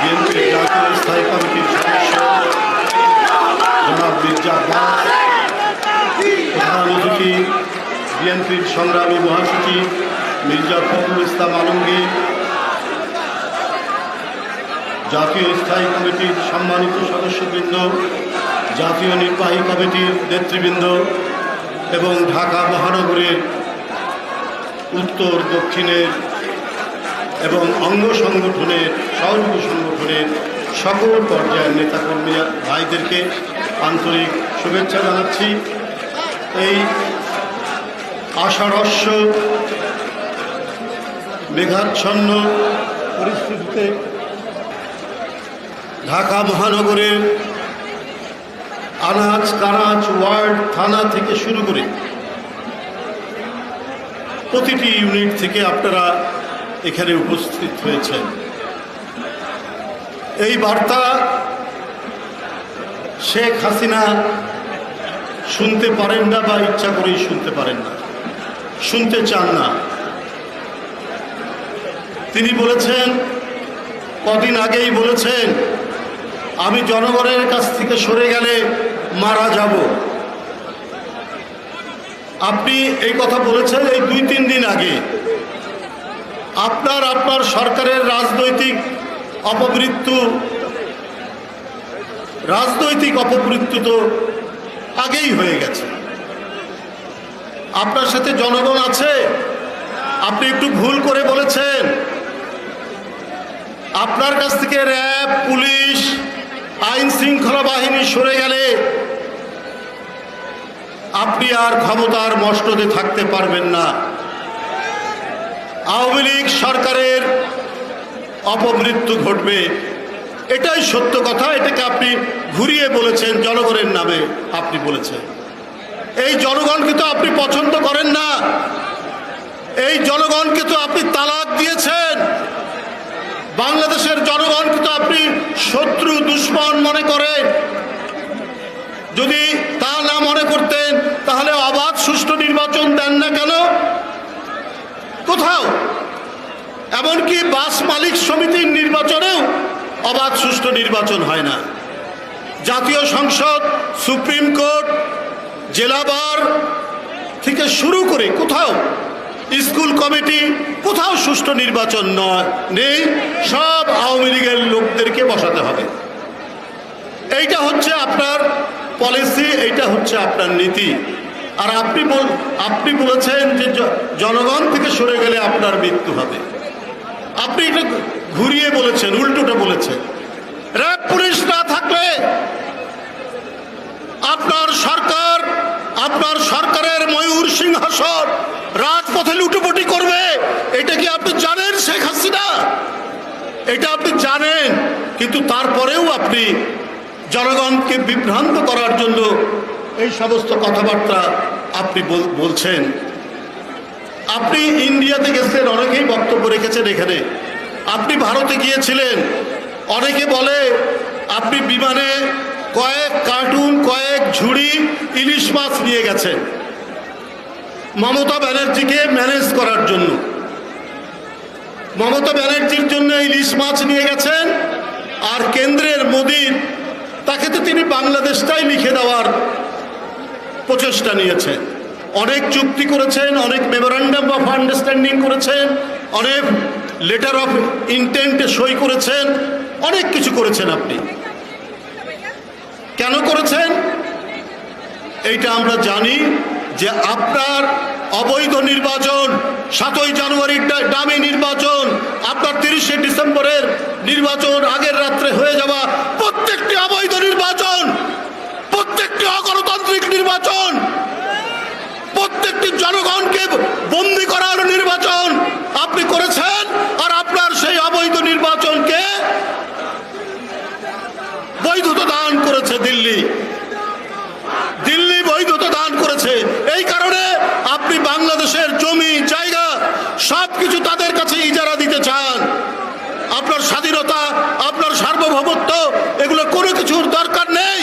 বিএনপির জাতীয় স্থায়ী কমিটির সদস্য বিএনপির সংগ্রামী মহাসচিব মির্জা ফখরুল ইসলাম আলমগীর, জাতীয় স্থায়ী কমিটির সম্মানিত সদস্যবৃন্দ, জাতীয় নির্বাহী কমিটির নেতৃবৃন্দ এবং ঢাকা মহানগরের উত্তর দক্ষিণের এবং অঙ্গ সংগঠনের সহযোগী সংগঠনের সকল পর্যায়ের নেতাকর্মী ভাইদেরকে আন্তরিক শুভেচ্ছা জানাচ্ছি। এই আষাঢ়স্য মেঘাচ্ছন্ন পরিস্থিতিতে ঢাকা মহানগরের আনাজ, কানাজ, ওয়ার্ড, থানা থেকে শুরু করে প্রতিটি ইউনিট থেকে আপনারা এখানে উপস্থিত হয়েছেন। এই বার্তা শেখ হাসিনা শুনতে পারেন না বা ইচ্ছা করেই শুনতে পারেন না। শুনতে চান না। তিনি বলেছেন, কদিন আগেই বলেছেন, আমি জনগণের কাছ থেকে সরে গেলে মারা যাব। আপনি এই কথা বলেছেন এই দুই তিন দিন আগে। আপনার আপনার সরকারের রাজনৈতিক অপমৃত্যু রাজনৈতিক অপমৃত্যু তো আগেই হয়ে গেছে। আপনার সাথে জনগণ আছে? আপনি একটু ভুল করে বলেছেন। আপনার কাছ থেকে র্যাব, পুলিশ, আইন শৃঙ্খলা বাহিনী সরে গেলে আপনি আর ক্ষমতার মষ্টতে থাকতে পারবেন না। আওয়ামী লীগ সরকারের অপমৃত্যু ঘটবে। এটাই সত্য কথা, এটাকে আপনি ঘুরিয়ে বলেছেন জনগণের নামে, আপনি বলেছেন। এই জনগণকে তো আপনি পছন্দ করেন না। এই জনগণকে তো আপনি তালাক দিয়েছেন। বাংলাদেশের জনগণকে তো আপনি শত্রু, দুশ্মন মনে করেন। যদি তা না মনে করতেন তাহলে অবাধ সুষ্ঠু নির্বাচন দেন না কেন কোথাও এমনকি বাস মালিক সমিতির নির্বাচনেও অবাধ সুষ্ঠু নির্বাচন হয় না। জাতীয় সংসদ, সুপ্রিম কোর্ট, জেলাবার থেকে শুরু করে কোথাও স্কুল কমিটি, কোথাও সুষ্ঠু নির্বাচন নয়, নেই, সব আওয়ামী লীগের লোকদেরকে বসাতে হবে। এইটা হচ্ছে আপনার পলিসি, এইটা হচ্ছে আপনার নীতি। আর আপনি আপনি বলেছেন যে জনগণ থেকে সরে গেলে আপনার মৃত্যু হবে। আপনি এটা ঘুরিয়ে বলেছেন, উল্টোটা বলেছেন। র্যাব পুলিশ না থাকলে আপনার সরকার, আপনার সরকারের ময়ূর সিংহাসন রাজপথে লুটোপুটি করবে, এটা কি আপনি জানেন শেখ হাসিনা? এটা আপনি জানেন, কিন্তু তারপরেও আপনি জনগণকে বিভ্রান্ত করার জন্য এই সমস্ত কথাবার্তা আপনি বলছেন। আপনি ইন্ডিয়াতে গেছিলেন অনেকেই বক্তব্য রেখেছেন এখানে। আপনি ভারতে গিয়েছিলেন, অনেকে বলে আপনি বিমানে কয়েক কার্টুন, কয়েক ঝুড়ি ইলিশ মাছ নিয়ে গেছেন। মমতা ব্যানার্জিকে ম্যানেজ করার জন্য। মমতা ব্যানার্জির জন্য ইলিশ মাছ নিয়ে গেছেন, আর কেন্দ্রের মোদির, তাকে তো তিনি বাংলাদেশটাই লিখে দেওয়ার প্রচেষ্টা নিয়েছেন। অনেক চুক্তি করেছেন, অনেক মেমোরান্ডাম অফ আন্ডারস্ট্যান্ডিং করেছেন, অনেক লেটার অফ ইন্টেন্টে সই করেছেন, অনেক কিছু করেছেন আপনি। কেন করেছেন? এইটা আমরা জানি যে আপনার অবৈধ নির্বাচন, সাতই জানুয়ারির ডামি নির্বাচন, আপনার তিরিশে ডিসেম্বরের নির্বাচন আগের রাত্রে হয়ে যাওয়া প্রত্যেকটি অবৈধ নির্বাচন, প্রত্যেকটি অগণতান্ত্রিক নির্বাচন প্রত্যেকটি জনগণকে বন্দি করার নির্বাচন আপনি করেছেন, আর আপনার সেই অবৈধ নির্বাচনকে বৈধতা দান করেছে দিল্লি। দিল্লি বৈধতা দান করেছে। এই কারণে আপনি বাংলাদেশের জমি, জায়গা সব কিছু তাদের কাছে ইজারা দিতে চান। আপনার স্বাধীনতা, আপনার সার্বভৌমত্ব, এগুলো কোনো কিছুর দরকার নেই।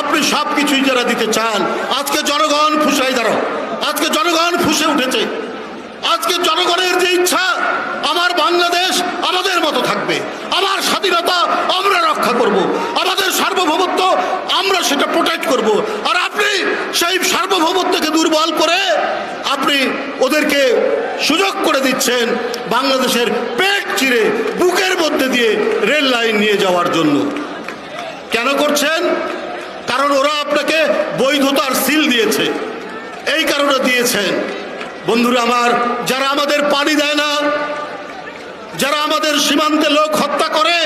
আপনি সব কিছু ইজারা দিতে চান। আজকে জনগণ ফুসাই দাঁড়ো আজকে জনগণ ফুসে উঠেছে। আজকে জনগণের যে ইচ্ছা, আমার বাংলাদেশ আমাদের মতো থাকবে। আমার স্বাধীনতা আমরা রক্ষা করব। আমাদের সার্বভৌমত্ব আমরা সেটা প্রোটেক্ট করব। আর আপনি সেই সার্বভৌমত্বকে দুর্বল করে আপনি ওদেরকে সুযোগ করে দিচ্ছেন বাংলাদেশের পেট চিরে, বুকের মধ্যে দিয়ে রেল লাইন নিয়ে যাওয়ার জন্য। কেন করছেন? কারণ ওরা আপনাকে বৈধতার সিল দিয়েছে। এই কারণে দিয়েছেন। বন্ধুরা আমার, যারা আমাদের পানি দেয় না, যারা আমাদের সীমান্তে লোক হত্যা করে,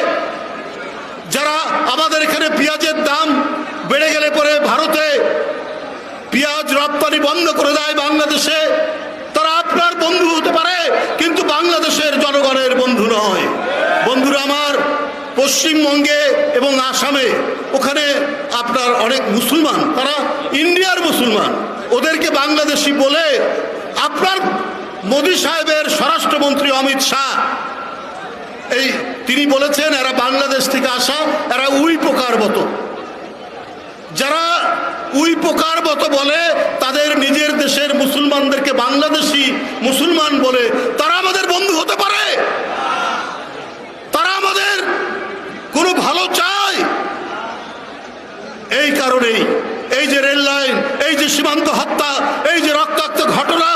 যারা আমাদের এখানে পেঁয়াজের দাম বেড়ে গেলে পরে ভারতে পেঁয়াজ রপ্তানি বন্ধ করে দেয় বাংলাদেশে, তারা আপনার বন্ধু হতে পারে, কিন্তু বাংলাদেশের জনগণের বন্ধু নয়। বন্ধুরা আমার, পশ্চিমবঙ্গে এবং আসামে ওখানে আপনার অনেক মুসলমান, তারা ইন্ডিয়ার মুসলমান। ওদেরকে বাংলাদেশি বলে আপনার মোদী সাহেবের স্বরাষ্ট্রমন্ত্রী অমিত শাহ, এই তিনি বলেছেন, এরা বাংলাদেশ থেকে আসা, এরা উই পোকার মতো। যারা উই পোকার মতো বলে, তাদের নিজের দেশের মুসলমানদেরকে বাংলাদেশি মুসলমান বলে, তারা আমাদের বন্ধু হতে পারে। তারা আমাদের কোনো ভালো চায়। এই কারণেই, এই যে রেল লাইন, এই যে সীমান্ত হত্যা, এই যে রক্তাক্ত ঘটনা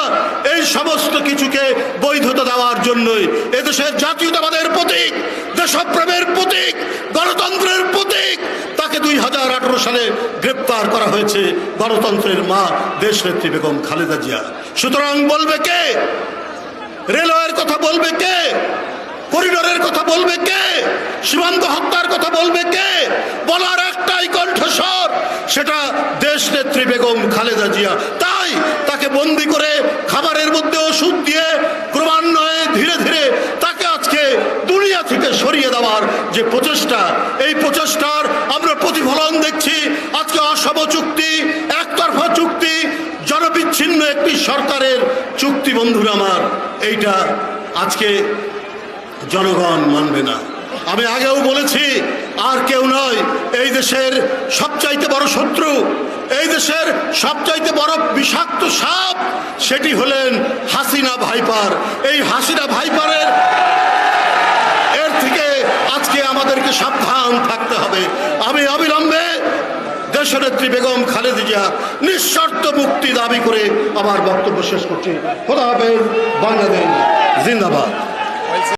সমস্ত কিছুকে বৈধতা দেওয়ার জন্যই এদেশের জাতীয়তাবাদের প্রতীক, দেশপ্রেমের প্রতীক, গণতন্ত্রের প্রতীক, তাকে দুই হাজার আঠারো সালে গ্রেপ্তার করা হয়েছে গণতন্ত্রের মা দেশনেত্রী বেগম খালেদা জিয়া। সুতরাং বলবে কে? রেলওয়ের কথা বলবে কে? করিডোরের কথা বলবে কে? সীমান্ত হত্যার কথা বলবে কে? বলার একটাই কণ্ঠস্বর, সেটা দেশ নেত্রী বেগম খালেদা জিয়া। বন্দি করে খাবারের মধ্যে ওষুধ দিয়ে ক্রমান্বয়ে ধীরে ধীরে তাকে আজকে দুনিয়া থেকে সরিয়ে দেওয়ার যে প্রচেষ্টা, এই প্রচেষ্টার আমরা প্রতিফলন দেখছি। আজকে অসম চুক্তি, একতরফা চুক্তি, জনবিচ্ছিন্ন একটি সরকারের চুক্তি বন্ধুরা আমার, এইটা আজকে জনগণ মানবে না। আমি আগেও বলেছি, আর কেউ নয়, এই দেশের সবচাইতে বড় শত্রু এই দেশের সবচাইতে বড় বিষাক্ত সাপ সেটি হলেন হাসিনা ভাইপার। এই হাসিনা ভাইপারের এর থেকে আজকে আমাদেরকে সাবধান থাকতে হবে। আমি অবিলম্বে দেশনেত্রী বেগম খালেদা জিয়া নিঃশর্ত মুক্তি দাবি করে আমার বক্তব্য শেষ করছি। খোদা হাফেজ, বাংলাদেশ জিন্দাবাদ।